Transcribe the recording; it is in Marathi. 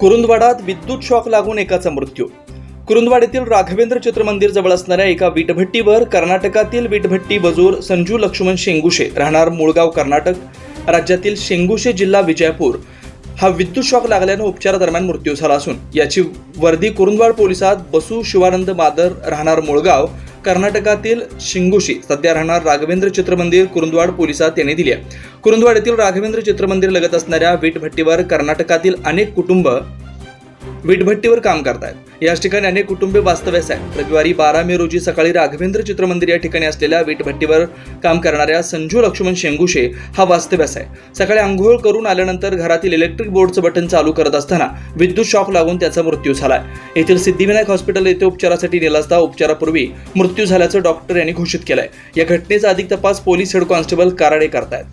कुरुंदवाडात विद्युत शॉक लागून एकाचा मृत्यू. कुरुंदवाड येथील राघवेंद्र चित्रमंदिर जवळ असणाऱ्या एका वीटभट्टीवर कर्नाटकातील वीटभट्टी बजूर संजू लक्ष्मण शेंगुशे राहणार मुळगाव कर्नाटक राज्यातील शेंगुशे जिल्हा विजयपूर. हा विद्युत शॉक लागल्यानं उपचारादरम्यान मृत्यू झाला असून याची वर्दी कुरुंदवाड पोलिसात बसू शिवानंद मादर राहणार मुळगाव कर्नाटकातील शिंगुशी. सध्या राहणार राघवेंद्र चित्रमंदिर कुरुंदवाड पोलिसात त्याने दिली आहे. कुरुंदवाड येथील राघवेंद्र चित्रमंदिर लगत असणाऱ्या वीटभट्टीवर कर्नाटकातील अनेक कुटुंब वीटभट्टीवर काम करतायत. याच ठिकाणी अनेक कुटुंबे वास्तव्यास आहेत. रविवारी बारा मे रोजी सकाळी राघवेंद्र चित्रमंदिर या ठिकाणी असलेल्या वीटभट्टीवर काम करणाऱ्या संजू लक्ष्मण शेंगुशे हा वास्तव्यास आहे. सकाळी आंघोळ करून आल्यानंतर घरातील इलेक्ट्रिक बोर्डचं बटन चालू करत असताना विद्युत शॉक लागून त्याचा मृत्यू झालाय. येथील सिद्धिविनायक हॉस्पिटल येथे उपचारासाठी नेला असता उपचारापूर्वी मृत्यू झाल्याचं डॉक्टर यांनी घोषित केलंय. या घटनेचा अधिक तपास पोलीस हेड कॉन्स्टेबल कराडे करतायत.